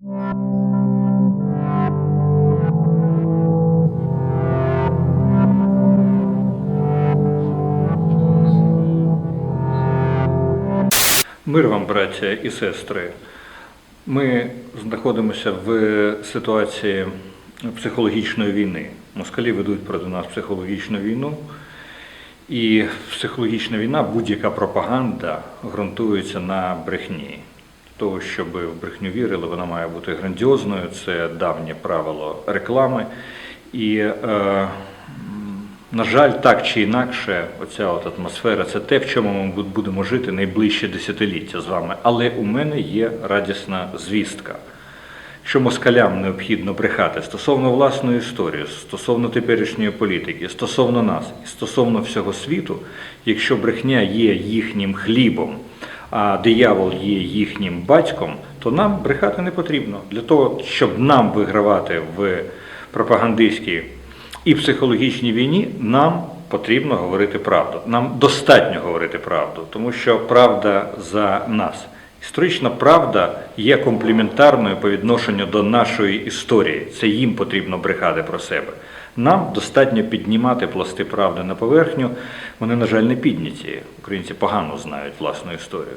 Мир вам, браття і сестри. Ми знаходимося в ситуації психологічної війни. Москалі ведуть проти нас психологічну війну. І психологічна війна, будь-яка пропаганда ґрунтується на брехні. Того, щоб в брехню вірили, вона має бути грандіозною, це давнє правило реклами. І, е, на жаль, так чи інакше, оця от атмосфера це те, в чому ми будемо жити найближче десятиліття з вами. Але у мене є радісна звістка. Що москалям необхідно брехати стосовно власної історії, стосовно теперішньої політики, стосовно нас стосовно всього світу, якщо брехня є їхнім хлібом, а диявол є їхнім батьком, то нам брехати не потрібно. Для того, щоб нам вигравати в пропагандистській і психологічній війні, нам потрібно говорити правду. Нам достатньо говорити правду, тому що правда за нас. Історична правда є компліментарною по відношенню до нашої історії. Це їм потрібно брехати про себе. Нам достатньо піднімати пласти правди на поверхню. Вони, на жаль, не підняті. Українці погано знають власну історію.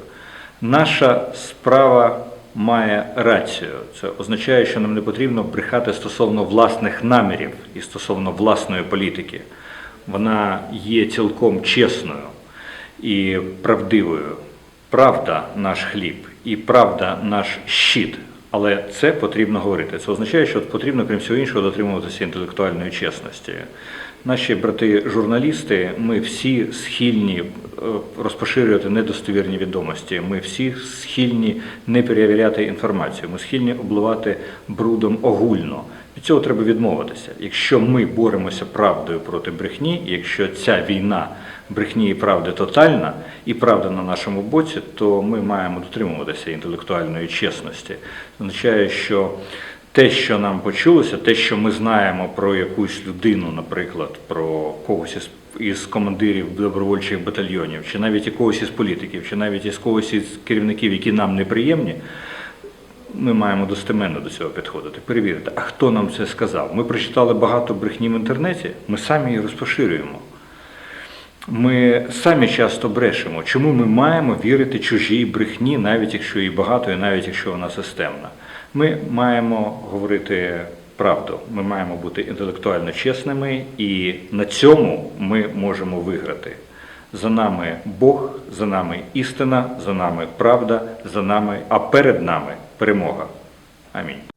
Наша справа має рацію. Це означає, що нам не потрібно брехати стосовно власних намірів і стосовно власної політики. Вона є цілком чесною і правдивою. Правда наш хліб і правда наш щит. Але це потрібно говорити. Це означає, що потрібно, крім всього іншого, дотримуватися інтелектуальної чесності. Наші брати-журналісти, ми всі схильні е, розпоширювати недостовірні відомості. Ми всі схильні не перевіряти інформацію. Ми схильні обливати брудом огульно. Від цього треба відмовитися. Якщо ми боремося правдою проти брехні, якщо ця війна брехні і правди тотальна, і правда на нашому боці, то ми маємо дотримуватися інтелектуальної чесності. Це означає, що те, що нам почулося, те, що ми знаємо про якусь людину, наприклад, про когось із, із командирів добровольчих батальйонів, чи навіть якогось із політиків, чи навіть із когось із керівників, які нам неприємні, ми маємо достеменно до цього підходити, перевірити, а хто нам це сказав. Ми прочитали багато брехні в інтернеті, ми самі її розпоширюємо. Ми самі часто брешемо. Чому ми маємо вірити чужій брехні, навіть якщо її багато, і навіть якщо вона системна? Ми маємо говорити правду, ми маємо бути інтелектуально чесними, і на цьому ми можемо виграти. За нами Бог, за нами істина, за нами правда, за нами, а перед нами перемога. Амінь.